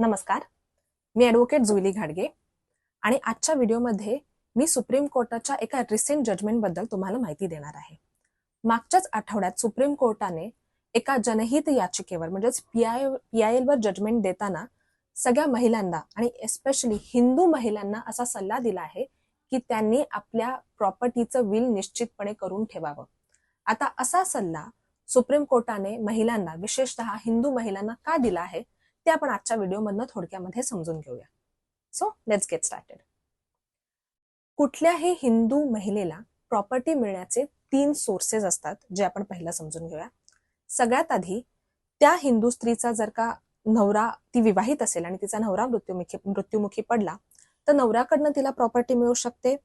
नमस्कार. मी ॲडव्होकेट जुईली घाडगे आणि आजच्या व्हिडिओमध्ये मी सुप्रीम कोर्टाच्या एका रिसेंट जजमेंटबद्दल तुम्हाला माहिती देणार आहे. मागच्याच आठवड्यात सुप्रीम कोर्टाने एका जनहित याचिकेवर म्हणजेच पी आय पी आय एलवर जजमेंट देताना सगळ्या महिलांना आणि एस्पेशली हिंदू महिलांना असा सल्ला दिला आहे की त्यांनी आपल्या प्रॉपर्टीचं विल निश्चितपणे करून ठेवावं. आता असा सल्ला सुप्रीम कोर्टाने महिलांना विशेषतः हिंदू महिलांना का दिला आहे? ते आपण आजच्या व्हिडिओमधनं थोडक्यामध्ये समजून घेऊया. सो लेट्स गेट स्टार्टेड कुठल्याही हिंदू महिलेला प्रॉपर्टी मिळण्याचे तीन सोर्सेस असतात जे आपण पहिला समजून घेऊया. सगळ्यात आधी त्या हिंदू स्त्रीचा जर का नवरा ती विवाहित असेल आणि तिचा नवरा मृत्युमुखी मृत्युमुखी पडला तर नवऱ्याकडनं तिला प्रॉपर्टी मिळू शकते.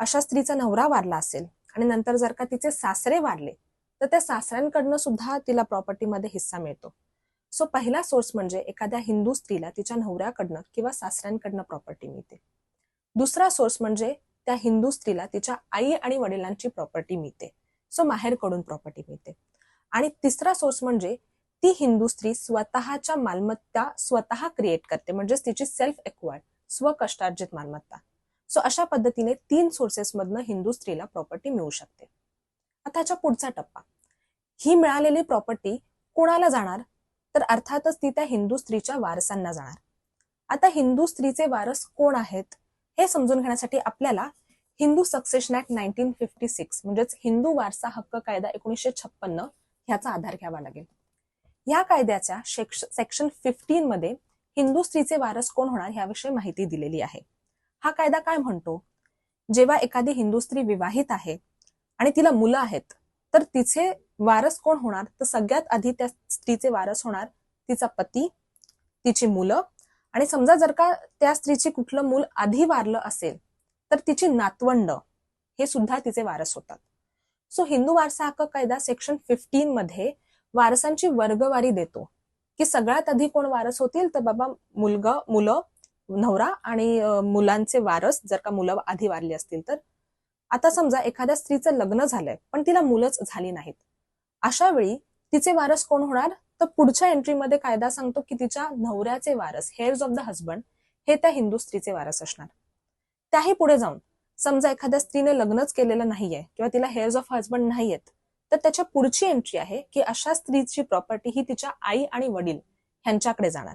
अशा स्त्रीचा नवरा वारला असेल आणि नंतर जर का तिचे सासरे वारले तर त्या सासऱ्यांकडनं सुद्धा तिला प्रॉपर्टीमध्ये हिस्सा मिळतो. सो पहिला सोर्स म्हणजे एखाद्या हिंदू स्त्रीला तिच्या नवऱ्याकडनं किंवा सासऱ्यांकडनं प्रॉपर्टी मिळते. दुसरा सोर्स म्हणजे त्या हिंदू स्त्रीला तिच्या आई आणि वडिलांची प्रॉपर्टी मिळते. सो माहेरकडून प्रॉपर्टी मिळते. आणि तिसरा सोर्स म्हणजे ती हिंदू स्त्री स्वतःच्या मालमत्ता स्वतः क्रिएट करते म्हणजेच तिची सेल्फ एक्वायर्ड स्वकष्टार्जित मालमत्ता. सो अशा पद्धतीने तीन सोर्सेसमधनं हिंदू स्त्रीला प्रॉपर्टी मिळू शकते. आता पुढचा टप्पा. ही मिळालेली प्रॉपर्टी कोणाला जाणार? तर अर्थातच ती त्या हिंदू स्त्रीच्या वारसांना जाणार. आता हिंदू स्त्रीचे वारस कोण आहेत हे समजून घेण्यासाठी आपल्याला Hindu succession act nineteen fifty six म्हणजेच हिंदू वारसा हक्क कायदा एकोणीसशे छप्पन्न ह्याचा आधार घ्यावा लागेल. या कायद्याच्या सेक्शन फिफ्टीन मध्ये हिंदू स्त्रीचे वारस कोण होणार याविषयी माहिती दिलेली आहे. हा कायदा काय म्हणतो? जेव्हा एखादी हिंदू स्त्री विवाहित आहे आणि तिला मुलं आहेत तर तिचे वारस कोण होणार? तर सगळ्यात आधी त्या स्त्रीचे वारस होणार तिचा पती तिची मुलं. आणि समजा जर का त्या स्त्रीची कुठलं मूल आधी वारलं असेल तर तिची नातवंड हे सुद्धा तिचे वारस होतात. सो हिंदू वारसा हक्क कायदा सेक्शन फिफ्टीन मध्ये वारसांची वर्गवारी देतो. की सगळ्यात आधी कोण वारस होतील? तर बाबा मुलगा मुलं नवरा आणि मुलांचे वारस जर का मुलं आधी वारली असतील तर आता समजा एखाद्या स्त्रीचं लग्न झालंय पण तिला मुलंच झाली नाहीत. अशा वेळी तिचे वारस कोण होणार? तर पुढच्या एंट्रीमध्ये कायदा सांगतो की तिच्या नवऱ्याचे वारस हेअर्स ऑफ द हजबंड हे त्या हिंदू स्त्रीचे वारस असणार. त्याही पुढे जाऊन समजा एखाद्या स्त्रीने लग्नच केलेलं नाहीये किंवा तिला हेअर्स ऑफ हजबंड नाहीयेत तर त्याच्या पुढची एंट्री आहे की अशा स्त्रीची प्रॉपर्टी ही तिच्या आई आणि वडील ह्यांच्याकडे जाणार.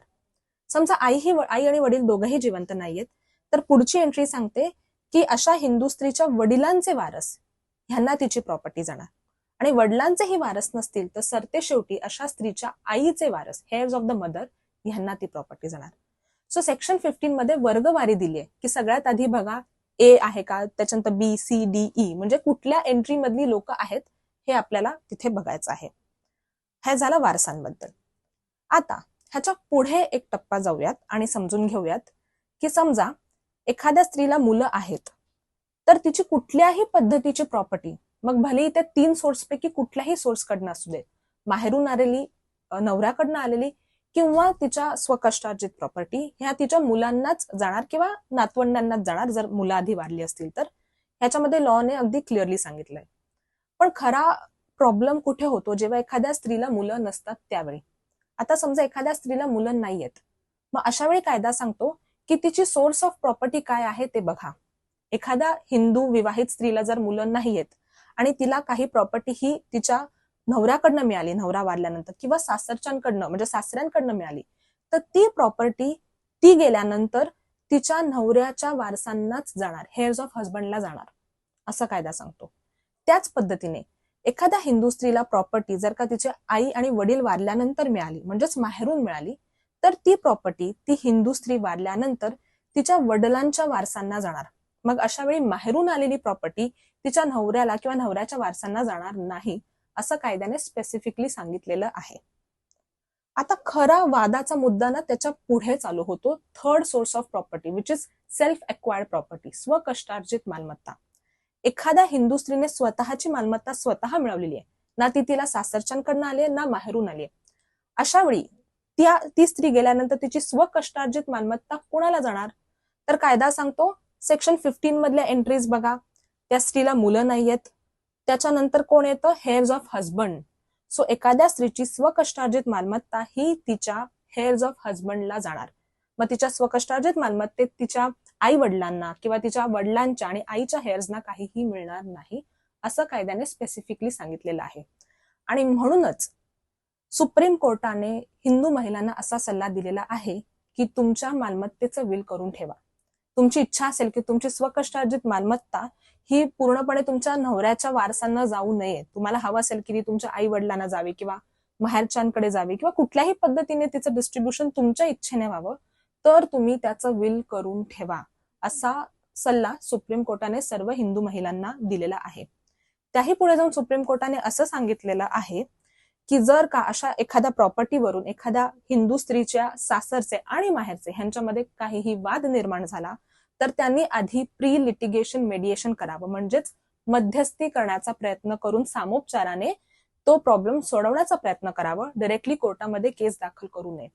समजा आई ही आई आणि वडील दोघंही जिवंत नाहीयेत तर पुढची एंट्री सांगते की अशा हिंदू स्त्रीच्या वडिलांचे वारस ह्यांना तिची प्रॉपर्टी जाणार. आणि वडिलांचेही वारस नसतील तर सरते शेवटी अशा स्त्रीच्या आईचे वारस हेअर्स ऑफ द मदर ह्यांना ती प्रॉपर्टी जाणार. सो सेक्शन फिफ्टीन मध्ये वर्गवारी दिली आहे की सगळ्यात आधी बघा ए आहे का त्याच्यानंतर बी सी डी ई म्हणजे कुठल्या एंट्री मधली लोक आहेत हे आपल्याला तिथे बघायचं आहे. हे झालं वारसांबद्दल. आता ह्याच्या पुढे एक टप्पा जाऊयात आणि समजून घेऊयात की समजा एखाद्या स्त्रीला मुलं आहेत तर तिची कुठल्याही पद्धतीची प्रॉपर्टी मग भले त्या तीन सोर्स पैकी कुठल्याही सोर्स कडनं असू दे माहेरून आलेली नवऱ्याकडनं आलेली किंवा तिच्या स्वकष्टार्जित प्रॉपर्टी ह्या तिच्या मुलांनाच जाणार किंवा नातवंडांनाच जाणार जर मुलं आधी वाढली असतील तर ह्याच्यामध्ये लॉने अगदी क्लिअरली सांगितलंय. पण खरा प्रॉब्लेम कुठे होतो? जेव्हा एखाद्या स्त्रीला मुलं नसतात त्यावेळी. आता समजा एखाद्या स्त्रीला मुलं नाहीयेत मग अशा वेळी कायदा सांगतो की तिची सोर्स ऑफ प्रॉपर्टी काय आहे ते बघा. एखाद्या हिंदू विवाहित स्त्रीला जर मुलं नाहीयेत आणि तिला काही प्रॉपर्टी ही तिच्या नवऱ्याकडनं मिळाली नवरा वाढल्यानंतर किंवा सासरच्यांकडनं म्हणजे सासऱ्यांकडनं मिळाली तर ती प्रॉपर्टी ती गेल्यानंतर तिच्या नवऱ्याच्या वारसांनाच जाणार हेअर्स ऑफ हजबंडला जाणार. असा कायदा सांगतो. त्याच पद्धतीने एखाद्या हिंदू स्त्रीला प्रॉपर्टी जर का तिचे आई आणि वडील वारल्यानंतर मिळाली म्हणजेच माहेरून मिळाली तर ती प्रॉपर्टी ती हिंदू स्त्री वारल्यानंतर तिच्या वडिलांच्या वारसांना जाणार. मग अशा वेळी माहेरून आलेली प्रॉपर्टी तिच्या नवऱ्याला किंवा नवऱ्याच्या वारसांना जाणार नाही असं कायद्याने स्पेसिफिकली सांगितलेलं आहे. आता खरा वादाचा मुद्दा ना त्याच्या पुढे चालू होतो third source of property which is self acquired property स्वकष्टार्जित मालमत्ता. एखाद्या हिंदू स्त्रीने स्वतःची मालमत्ता स्वतः मिळवलेली आहे. ना ती तिला सासरच्यांकडनं आली आहे ना माहेरून आली आहे. अशा वेळी त्या ती स्त्री गेल्यानंतर तिची स्वकष्टार्जित मालमत्ता कोणाला जाणार? तर कायदा सांगतो सेक्शन फिफ्टीन मधल्या एंट्रीज बघा. त्या स्त्रीला मुलं नाहीयेत. त्याच्यानंतर कोण येतं? हेअर्स ऑफ हजबंड सो एखाद्या स्त्रीची स्वकष्टार्जित मालमत्ता ही तिच्या हेअर्स ऑफ हजबंडला जाणार. मग तिच्या स्वकष्टार्जित मालमत्तेत तिच्या आई वडिलांना किंवा तिच्या वडिलांच्या आणि आईच्या हेअर्सना काहीही मिळणार नाही असं कायद्याने स्पेसिफिकली सांगितलेलं आहे. आणि म्हणूनच सुप्रीम कोर्टाने हिंदू महिलांना असा सल्ला दिलेला आहे की तुमच्या मालमत्तेचं विल करून ठेवा. तुमची इच्छा असेल की तुमची स्वकष्टार्जित मालमत्ता ही पूर्णपणे तुमच्या नवऱ्याच्या वारसांना जाऊ नये. तुम्हाला हवं असेल की ती तुमच्या आई वडिलांना जावी किंवा माहेरच्यांकडे जावी किंवा कुठल्याही पद्धतीने तिचं डिस्ट्रीब्युशन तुमच्या इच्छेने व्हावं तर तुम्ही त्याचं विल करून ठेवा असा सल्ला सुप्रीम कोर्टाने सर्व हिंदू महिलांना दिलेला आहे. त्याही पुढे जाऊन सुप्रीम कोर्टाने असं सांगितलेलं आहे की जर का अशा एखाद्या प्रॉपर्टीवरून एखाद्या हिंदू स्त्रीच्या सासरचे आणि माहेरचे ह्यांच्यामध्ये काहीही वाद निर्माण झाला तर त्यांनी आधी प्री लिटिगेशन मेडिएशन करावं. म्हणजेच मध्यस्थी करण्याचा प्रयत्न करून सामोपचाराने तो प्रॉब्लेम सोडवण्याचा प्रयत्न करावा. डायरेक्टली कोर्टामध्ये केस दाखल करू नये.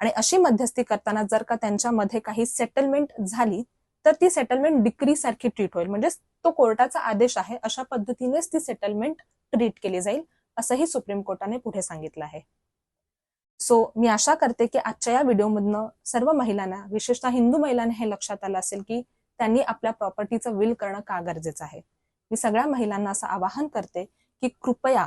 आणि अशी मध्यस्थी करताना जर का त्यांच्यामध्ये काही सेटलमेंट झाली तर ती सेटलमेंट डिक्री सारखी ट्रीट होईल. म्हणजे तो कोर्टाचा आदेश आहे अशा पद्धतीनेच ती सेटलमेंट ट्रीट केली जाईल. असंही सुप्रीम कोर्टाने पुढे सांगितलं आहे. सो मी आशा करते की आजच्या या व्हिडिओमधनं सर्व महिलांना विशेषतः हिंदू महिलांना हे लक्षात आलं असेल की त्यांनी आपल्या प्रॉपर्टीचं विल करणं का गरजेचं आहे. मी सगळ्या महिलांना असं आवाहन करते की कृपया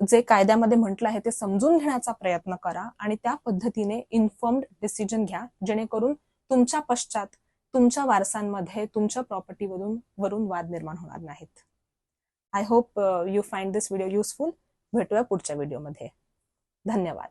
जे कायद्यामध्ये म्हटलं आहे ते समजून घेण्याचा प्रयत्न करा आणि त्या पद्धतीने इन्फॉर्म्ड डिसिजन घ्या. जेणेकरून तुमच्या पश्चात तुमच्या वारसांमध्ये तुमच्या प्रॉपर्टीवरून वरून वाद निर्माण होणार नाहीत. I hope you find this video useful भेटूया पुढच्या व्हिडिओमध्ये धन्यवाद.